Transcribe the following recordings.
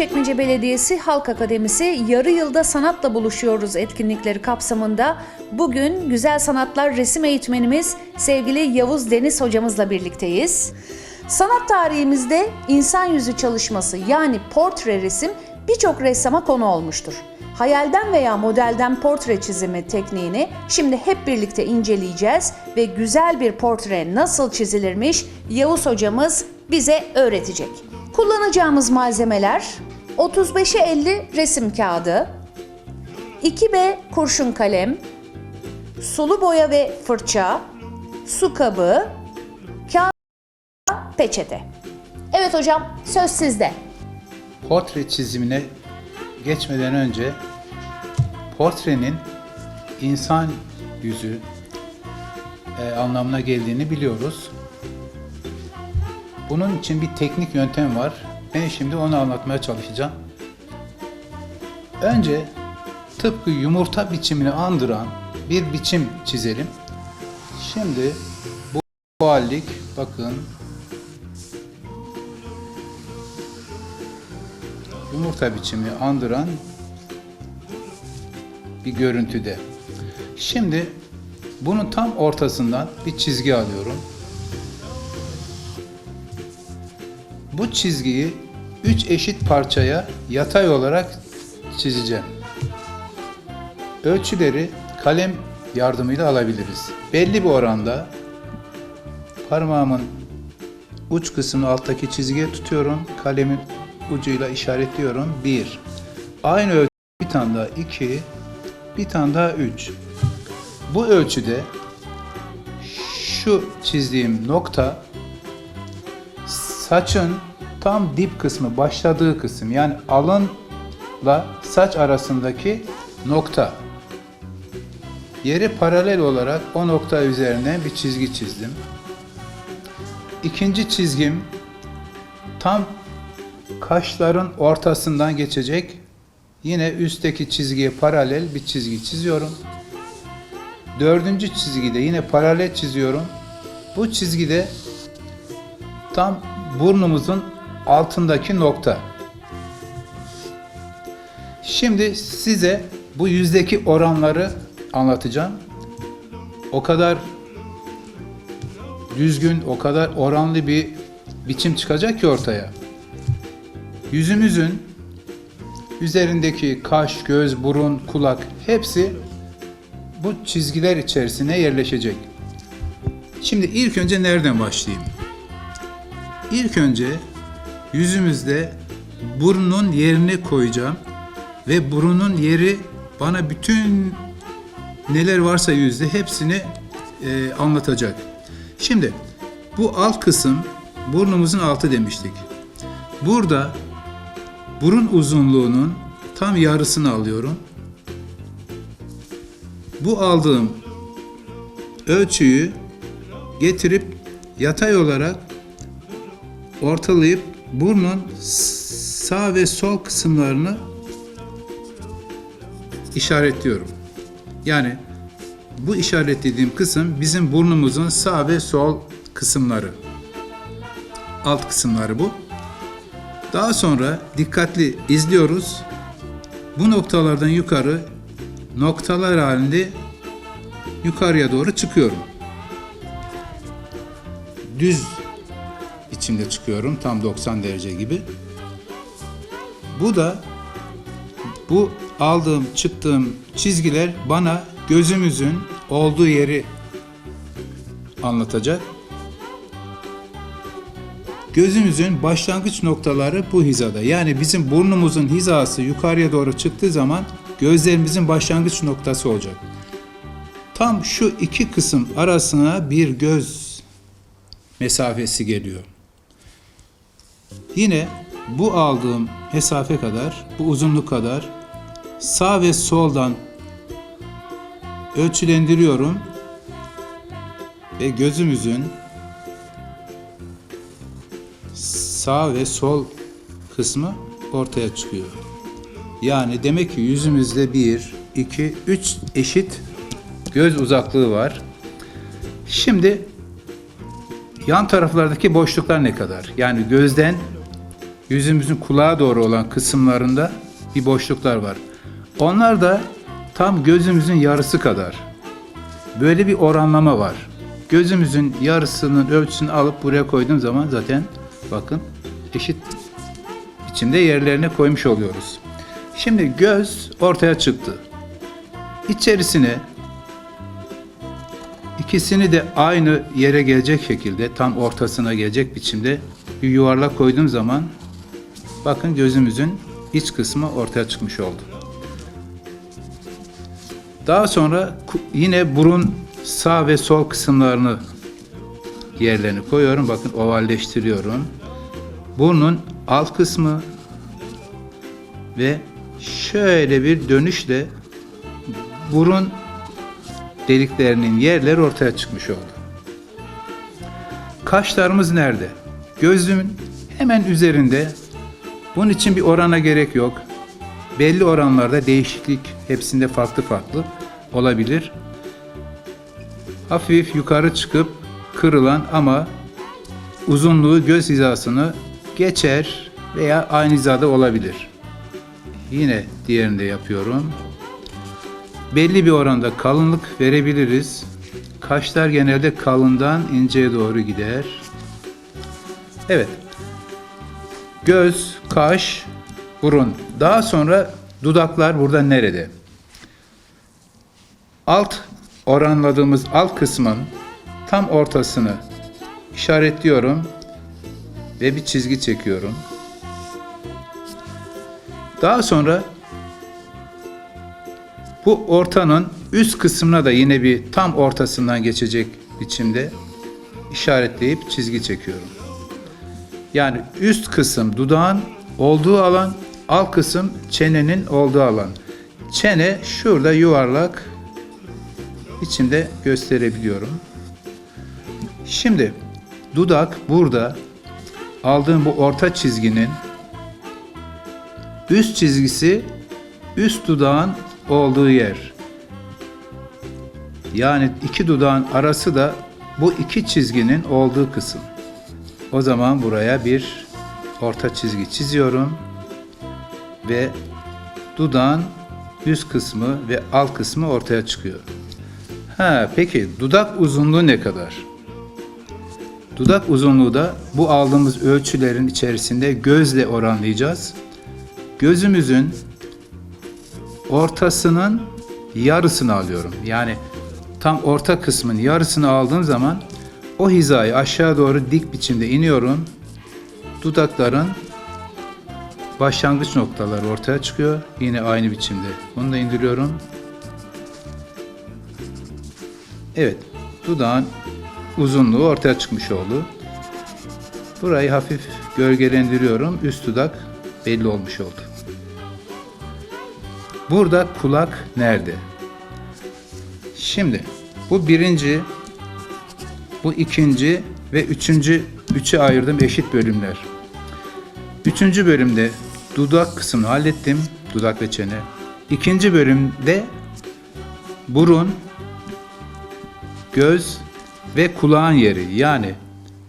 Büyükçekmece Belediyesi Halk Akademisi Yarı Yılda Sanatla Buluşuyoruz etkinlikleri kapsamında bugün Güzel Sanatlar resim eğitmenimiz sevgili Yavuz Deniz hocamızla birlikteyiz. Sanat tarihimizde insan yüzü çalışması yani portre resim birçok ressama konu olmuştur. Hayalden veya modelden portre çizimi tekniğini şimdi hep birlikte inceleyeceğiz ve güzel bir portre nasıl çizilirmiş Yavuz hocamız bize öğretecek. Kullanacağımız malzemeler 35'e 50 resim kağıdı, 2B kurşun kalem, sulu boya ve fırça, su kabı, kağıt, peçete. Evet hocam söz sizde. Portre çizimine geçmeden önce portrenin insan yüzü e, anlamına geldiğini biliyoruz. Bunun için bir teknik yöntem var. Ben şimdi onu anlatmaya çalışacağım. Önce tıpkı yumurta biçimini andıran bir biçim çizelim. Şimdi bu hallik bakın yumurta biçimini andıran bir görüntüde. Şimdi bunun tam ortasından bir çizgi alıyorum. Bu çizgiyi üç eşit parçaya yatay olarak çizeceğim. Ölçüleri kalem yardımıyla alabiliriz. Belli bir oranda parmağımın uç kısmını alttaki çizgiye tutuyorum. Kalemin ucuyla işaretliyorum. 1. Aynı ölçü bir tane daha 2, bir tane daha 3. Bu ölçüde şu çizdiğim nokta saçın tam dip kısmı, başladığı kısım yani alınla saç arasındaki nokta. Yere paralel olarak o nokta üzerine bir çizgi çizdim. İkinci çizgim tam kaşların ortasından geçecek. Yine üstteki çizgiye paralel bir çizgi çiziyorum. Dördüncü çizgide yine paralel çiziyorum. Bu çizgide tam burnumuzun altındaki nokta. Şimdi size bu yüzdeki oranları anlatacağım. O kadar düzgün, o kadar oranlı bir biçim çıkacak ki ortaya. Yüzümüzün üzerindeki kaş, göz, burun, kulak hepsi bu çizgiler içerisine yerleşecek. Şimdi ilk önce nereden başlayayım? İlk önce yüzümüzde burnun yerini koyacağım ve burunun yeri bana bütün neler varsa yüzde hepsini e, anlatacak. Şimdi bu alt kısım burnumuzun altı demiştik. Burada burun uzunluğunun tam yarısını alıyorum. Bu aldığım ölçüyü getirip yatay olarak ortalayıp burnun sağ ve sol kısımlarını işaretliyorum. Yani bu işaretlediğim kısım bizim burnumuzun sağ ve sol kısımları. Alt kısımları bu. Daha sonra dikkatli izliyoruz. Bu noktalardan yukarı noktalar halinde yukarıya doğru çıkıyorum. Düz biçimde çıkıyorum. Tam 90 derece gibi. Bu da bu aldığım, çıktığım çizgiler bana gözümüzün olduğu yeri anlatacak. Gözümüzün başlangıç noktaları bu hizada. Yani bizim burnumuzun hizası yukarıya doğru çıktığı zaman gözlerimizin başlangıç noktası olacak. Tam şu iki kısım arasına bir göz mesafesi geliyor. Yine bu aldığım mesafe kadar, bu uzunluk kadar sağ ve soldan ölçülendiriyorum ve gözümüzün sağ ve sol kısmı ortaya çıkıyor. Yani demek ki yüzümüzde 1, 2, 3 eşit göz uzaklığı var. Şimdi yan taraflardaki boşluklar ne kadar? Yani gözden yüzümüzün kulağa doğru olan kısımlarında bir boşluklar var. Onlar da tam gözümüzün yarısı kadar. Böyle bir oranlama var. Gözümüzün yarısının ölçüsünü alıp buraya koyduğum zaman zaten bakın eşit biçimde yerlerine koymuş oluyoruz. Şimdi göz ortaya çıktı. İçerisine ikisini de aynı yere gelecek şekilde tam ortasına gelecek biçimde bir yuvarlak koyduğum zaman bakın gözümüzün iç kısmı ortaya çıkmış oldu. Daha sonra yine burun sağ ve sol kısımlarını yerlerini koyuyorum. Bakın ovalleştiriyorum. Burnun alt kısmı ve şöyle bir dönüşle burun deliklerinin yerleri ortaya çıkmış oldu. Kaşlarımız nerede? Gözümün hemen üzerinde. Bunun için bir orana gerek yok. Belli oranlarda değişiklik hepsinde farklı farklı olabilir. Hafif yukarı çıkıp kırılan ama uzunluğu göz hizasını geçer veya aynı hizada olabilir. Yine diğerini de yapıyorum. Belli bir oranda kalınlık verebiliriz. Kaşlar genelde kalından inceye doğru gider. Evet. Göz, kaş, burun. Daha sonra dudaklar burada nerede? Alt oranladığımız alt kısmın tam ortasını işaretliyorum ve bir çizgi çekiyorum. Daha sonra bu ortanın üst kısmına da yine bir tam ortasından geçecek biçimde işaretleyip çizgi çekiyorum. Yani üst kısım dudağın olduğu alan, alt kısım çenenin olduğu alan. Çene şurada yuvarlak içinde gösterebiliyorum. Şimdi dudak burada aldığım bu orta çizginin üst çizgisi üst dudağın olduğu yer. Yani iki dudağın arası da bu iki çizginin olduğu kısım. O zaman buraya bir orta çizgi çiziyorum ve dudağın üst kısmı ve alt kısmı ortaya çıkıyor. Ha peki dudak uzunluğu ne kadar? Dudak uzunluğu da bu aldığımız ölçülerin içerisinde gözle oranlayacağız. Gözümüzün ortasının yarısını alıyorum. Yani tam orta kısmın yarısını aldığım zaman o hizayı aşağı doğru dik biçimde iniyorum. Dudakların başlangıç noktaları ortaya çıkıyor. Yine aynı biçimde. Onu da indiriyorum. Evet. Dudağın uzunluğu ortaya çıkmış oldu. Burayı hafif gölgelendiriyorum. Üst dudak belli olmuş oldu. Burada kulak nerede? Şimdi bu birinci, bu ikinci ve üçüncü, üçe ayırdım eşit bölümler. Üçüncü bölümde dudak kısmını hallettim, dudak ve çene. İkinci bölümde burun, göz ve kulağın yeri yani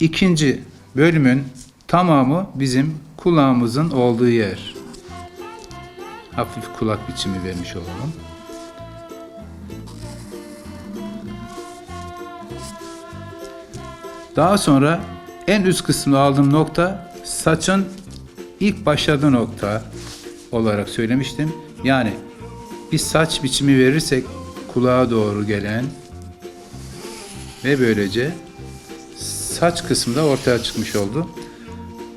ikinci bölümün tamamı bizim kulağımızın olduğu yer. Hafif kulak biçimi vermiş olalım. Daha sonra en üst kısmını aldığım nokta saçın ilk başladığı nokta olarak söylemiştim. Yani bir saç biçimi verirsek kulağa doğru gelen ve böylece saç kısmı da ortaya çıkmış oldu.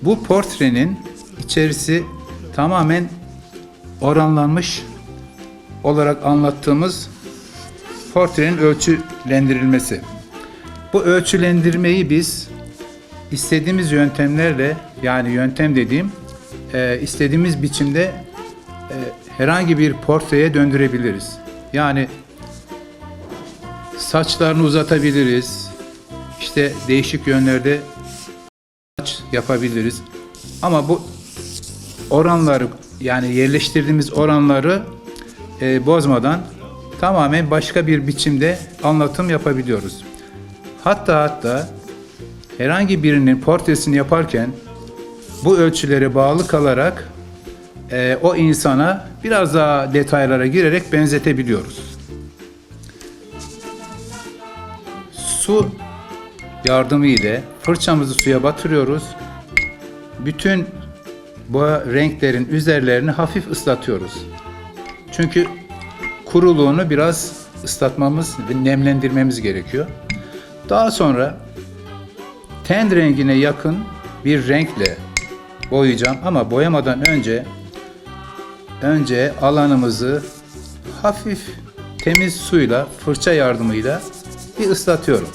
Bu portrenin içerisi tamamen oranlanmış olarak anlattığımız portrenin ölçülendirilmesi. Bu ölçülendirmeyi biz istediğimiz yöntemlerle yani yöntem dediğim e, istediğimiz biçimde e, herhangi bir portreye döndürebiliriz. Yani saçlarını uzatabiliriz. İşte değişik yönlerde saç yapabiliriz. Ama bu oranları yani yerleştirdiğimiz oranları e, bozmadan tamamen başka bir biçimde anlatım yapabiliyoruz. Hatta hatta herhangi birinin portresini yaparken bu ölçülere bağlı kalarak e, o insana biraz daha detaylara girerek benzetebiliyoruz. Su yardımı ile fırçamızı suya batırıyoruz. Bütün bu renklerin üzerlerini hafif ıslatıyoruz. Çünkü kuruluğunu biraz ıslatmamız ve nemlendirmemiz gerekiyor. Daha sonra ten rengine yakın bir renkle boyayacağım ama boyamadan önce önce alanımızı hafif temiz suyla fırça yardımıyla bir ıslatıyorum.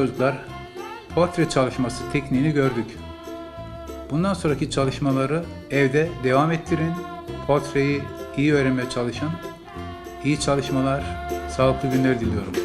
Çocuklar, portre çalışması tekniğini gördük. Bundan sonraki çalışmaları evde devam ettirin. Portreyi iyi öğrenmeye çalışın. İyi çalışmalar, sağlıklı günler diliyorum.